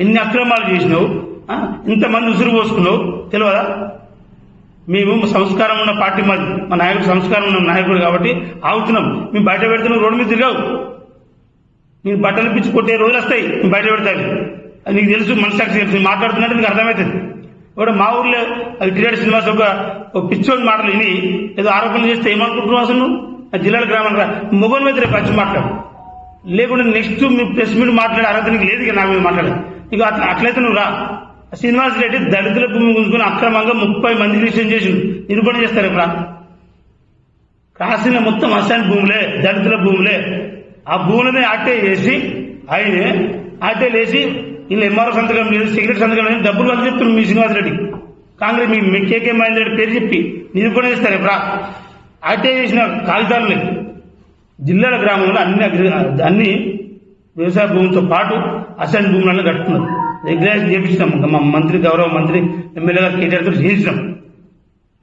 ఎన్ని అక్రమాలు చేసినావు? ఇంతమంది ఉసురు పోసుకున్నావు? తెలియదా మేము సంస్కారం ఉన్న పార్టీ మా మా నాయకుడు సంస్కారం ఉన్న నాయకుడు కాబట్టి ఆగుతున్నాం. మేము బయట పెడుతున్నాం రోడ్డు మీద తిరగావు. నేను బట్టలు పిచ్చి కొట్టే రోజులు వస్తాయి నేను బయట పెడతాను. అది నీకు తెలుసు మనసాక్షి తెలుసు. మాట్లాడుతున్నట్టు నీకు అర్థమవుతుంది. ఇప్పుడు మా ఊర్లో అది టిఆర్ శ్రీనివాస్ ఒక పిచ్చోని మాటలు విని ఏదో ఆరోపణలు చేస్తే ఏమనుకుంటున్నావు అసలు ఆ జిల్లాల గ్రామం మొగన్ మీద రేపు వచ్చి మాట్లాడు. లేకుంటే నెక్స్ట్ మీ ప్రెస్ మీట్ మాట్లాడే అర్హత నీకు లేదు ఇక నా మీద మాట్లాడదు ఇక అట్లా అట్లయితే నువ్వు రా. శ్రీనివాస్ రెడ్డి దళితుల భూమి గుంజుకుని అక్రమంగా ముప్పై మంది విషయం చేసి నిరూపణ చేస్తారు ఇప్పుడు కాసిన మొత్తం అసాన్ భూములే దళితుల భూములే. ఆ భూములని ఆటే చేసి ఆయనే ఆటే లేచి వీళ్ళు ఎంఆర్ఓ సంతకం లేదు సిగరెట్ సంతకం లేదు డబ్బులు వాళ్ళు చెప్తున్నారు మీ శ్రీనివాస్ రెడ్డి. కాంగ్రెస్ మీ కేకే మహేందర్ రెడ్డి పేరు చెప్పి నిరూపణ చేస్తారు ఇప్పుడు ఆటే చేసిన కాగితాలని జిల్లాల గ్రామంలో అన్ని అగ్రి- అన్ని వ్యవసాయ భూములతో పాటు అసైన్ భూములను కట్టుకున్నారు. రెగ్యులేషన్ చేపించినాం మా మంత్రి గౌరవ మంత్రి ఎమ్మెల్యే గారు కేటీఆర్ చేయించినాం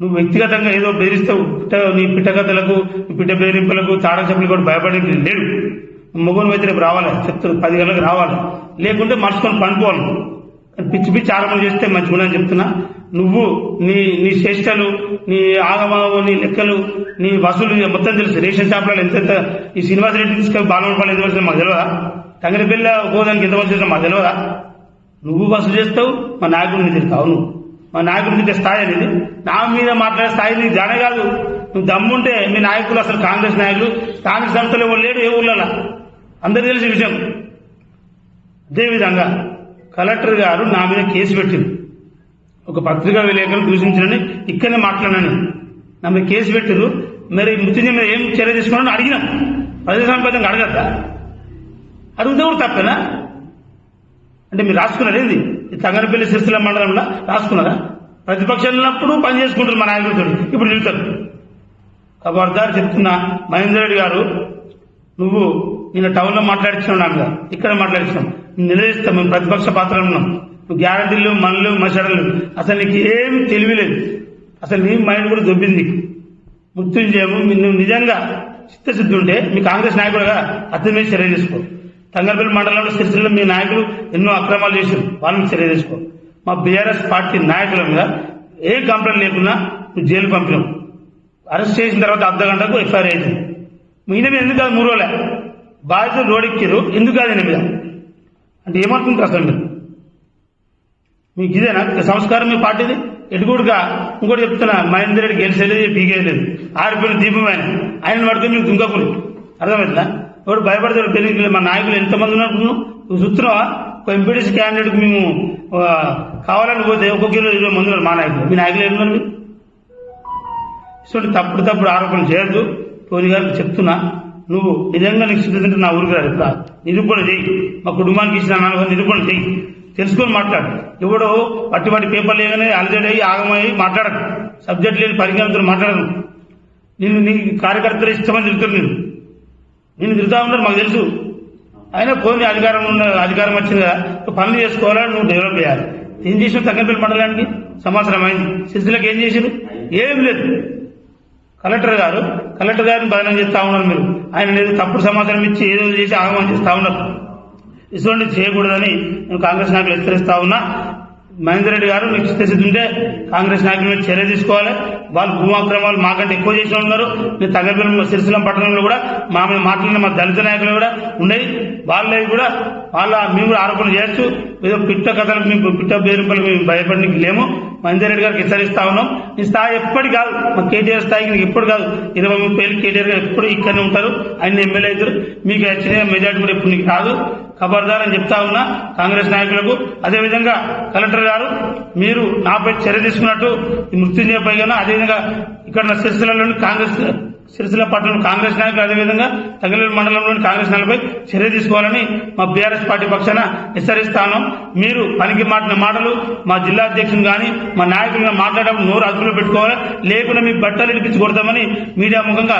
నువ్వు వ్యక్తిగతంగా ఏదో బెదిరిస్తావు. పిట్ట నీ పిట్టకథలకు పిట్ట బెదిరింపులకు తాడ చెప్పులు కూడా భయపడేది లేడు. మొగోని అయితే రేపు రావాలి. చెప్తారు. పది గంటలకు రావాలి. లేకుంటే మర్చుకొని పనుకోవాలి కానీ పిచ్చి పిచ్చి ఆరంభం చేస్తే మంచిగా అని చెప్తున్నా. నువ్వు నీ నీ చేష్టలు నీ ఆగమావు నీ లెక్కలు నీ వసూలు మొత్తం తెలుసు. రేషన్ షాప్లలో ఎంత ఈ శ్రీనివాస రెడ్డి తీసుకొని బాలమపల్లి ఎంత వచ్చిందో మాకు తెలియదా తంగరబిల్ల గోదానికి ఎంత వచ్చిందో మాకు తెలియదా నువ్వు వసూలు చేస్తావు మా నాయకుడిని తిరుగుతావు నువ్వు. మా నాయకుడి తిట్టే స్థాయి అనేది నా మీద మాట్లాడే స్థాయి నీకు జానే కాదు. నువ్వు దమ్ముంటే మీ నాయకులు అసలు కాంగ్రెస్ నాయకులు కాంగ్రెస్ సంస్థలు ఎవరు లేడు ఏ ఊళ్ళో అందరికీ తెలిసిన విషయం. అదేవిధంగా కలెక్టర్ గారు నా మీద కేసు పెట్టింది. ఒక పత్రికా విలేకరులు దూషించారని ఇక్కడనే మాట్లాడినాను. నా మీద కేసు పెట్టారు మరి మృత్యుంజయ మీద ఏం చర్య తీసుకున్నారని అడిగినాం. ప్రజా సంపదంగా అడగద్దా? అడిగితే కూడా తప్పేనా? అంటే మీరు రాసుకున్నారు ఏంది? తంగనపల్లి సిరిసిల్ల మండలంలో రాసుకున్నారా? ప్రతిపక్షం ఉన్నప్పుడు పని చేసుకుంటారు మా నాయకులతో. ఇప్పుడు నిలుతారు. ఖబర్దార్ చెప్తున్నా మహేందర్ రెడ్డి గారు నువ్వు నిన్న టౌన్లో మాట్లాడుతున్నావు మాట్లాడించినావు నా ఇక్కడ మాట్లాడించినాం నిలదీస్తాం. మేము ప్రతిపక్ష పాత్రలో ఉన్నాం. నువ్వు గ్యారంటీలు మనలు మసడలు అసలు నీకు ఏం తెలివి లేదు. అసలు నీ మైండ్ కూడా దొబ్బింది నీకు. మృత్యుంజయము నువ్వు నిజంగా చిత్తశుద్ధి ఉంటే మీ కాంగ్రెస్ నాయకుడుగా అతని చర్య తీసుకో. తంగరపల్లి మండలంలో సిరిసిల్ల మీ నాయకులు ఎన్నో అక్రమాలు చేశారు. వాళ్ళని చర్య తీసుకో. మా బీఆర్ఎస్ పార్టీ నాయకుల మీద ఏ కంప్లైంట్ లేకున్నా నువ్వు జైలు పంపినావు. అరెస్ట్ చేసిన తర్వాత అర్ధ గంటకు ఎఫ్ఐఆర్ అయింది. ఈయన మీద ఎందుకు కాదు మూడు రోజులే? బాధితులు రోడెక్కిరు ఎందుకు కాదు ఈయన మీద? అంటే ఏమనుకుంటారు అసలు? మీరు మీకు ఇదేనా సంస్కారం మీ పార్టీది ఎటుకూడుగా ఇంకోటి చెప్తున్నా మహేందర్ రెడ్డి గెలిచేది పీకేయలేదు ఆరిపోయిన దీపం ఆయన ఆయన పడుకుని మీకు దుంకపులు అర్థమవుతుందా ఎవరు భయపడతాడు పెళ్ళి మా నాయకులు ఎంతమంది ఉన్నారు నువ్వు చూస్తున్నావా? ఒక ఎంపీడీసీ క్యాండిడేట్కి మేము కావాలని పోతే ఒక్కొక్క కిలో ఇరవై మంది ఉన్నారు మా నాయకులు. మీ నాయకులు ఏమున్నారు మీరు? ఇటువంటి తప్పుడు తప్పుడు ఆరోపణలు చేయొద్దు. టోనీ గారికి చెప్తున్నా. నువ్వు నిజంగా నీకు సిద్ధంటే నా ఊరికి రా నిరూపణ చెయ్యి. మా కుటుంబానికి ఇచ్చిన నాన్న నిరూపణ చెయ్యి. తెలుసుకొని మాట్లాడు. ఎవడో పట్టి పట్టి పేపర్లు ఏమైనా అలజడి అయ్యి ఆగమయ్యి మాట్లాడకు. సబ్జెక్ట్ లేని పరిజ్ఞానంతో మాట్లాడను నిన్ను నీ కార్యకర్తలు ఇష్టమని తిరుగుతారు నేను నేను తిరుగుతా ఉన్నారు మాకు తెలుసు. అయినా పోనీ అధికారం ఉన్న అధికారం వచ్చింది? కదా పనులు చేసుకోవాలని నువ్వు డెవలప్ చేయాలి. ఏం చేసినావు? తగ్గపల్లి మండలానికి సంవత్సరం అయింది. సిద్ధులకు ఏం చేసారు? ఏం లేదు. కలెక్టర్ గారు కలెక్టర్ గారిని బదనం చేస్తా ఉన్నారు మీరు. ఆయన లేదు తప్పుడు సమాచారం ఇచ్చి ఏదో చేసి ఆగమనం చేస్తా ఉన్నారు. ఇటువంటి చేయకూడదని కాంగ్రెస్ నాయకులు హెచ్చరిస్తా ఉన్నా. మహేందర్ రెడ్డి గారు మీకు చిత్తశుద్ధి ఉంటే కాంగ్రెస్ నాయకుల మీద చర్య తీసుకోవాలి. వాళ్ళు భూమాక్రమాలు మాకంటే ఎక్కువ చేసి ఉన్నారు నేను తగ్గపల్లి సిరిసిలం పట్టణంలో కూడా మామూలు మాట్లాడిన మా దళిత నాయకులు కూడా ఉన్నాయి. వాళ్ళవి కూడా వాళ్ళ మేము కూడా ఆరోపణలు చేయొచ్చు ఏదో పిట్ట కథలకు మేము పిట్ట బెదిరింపులకు మేము భయపడడానికి లేము. మహేందర్ రెడ్డి గారికి హెచ్చరిస్తా ఉన్నాం. ఈ స్థాయి ఎప్పటి కాదు. మా కేటీఆర్ స్థాయికి నీకు ఎప్పుడు కాదు. ఇరవై ముప్పై ఏళ్ళు కేటీఆర్ గారు ఎప్పుడు ఇక్కడనే ఉంటారు. ఆయన ఎమ్మెల్యే అవుతారు. మీకు వచ్చిన మెజార్టీ కూడా ఎప్పుడు నీకు రాదు. ఖబర్దార్ అని చెప్తా ఉన్నా కాంగ్రెస్ నాయకులకు. అదేవిధంగా కలెక్టర్ గారు మీరు నాపై చర్య తీసుకున్నట్టు ఈ మృత్యుంజయ పైగా అదేవిధంగా ఇక్కడ సిరిసిల్లలోని కాంగ్రెస్ సిరిసిల్ల పట్టణం కాంగ్రెస్ నాయకులు అదేవిధంగా తగిలేరు మండలంలోని కాంగ్రెస్ నాయకులపై చర్య తీసుకోవాలని మా బీఆర్ఎస్ పార్టీ పక్షాన హెచ్చరిస్తాను. మీరు పనికి మాటిన మాటలు మా జిల్లా అధ్యక్షులు కానీ మా నాయకులుగా మాట్లాడడం నోరు అదుపులో పెట్టుకోవాలి. లేకుండా మీ బట్టలు ఇడిపించి కొడతామని మీడియా ముఖంగా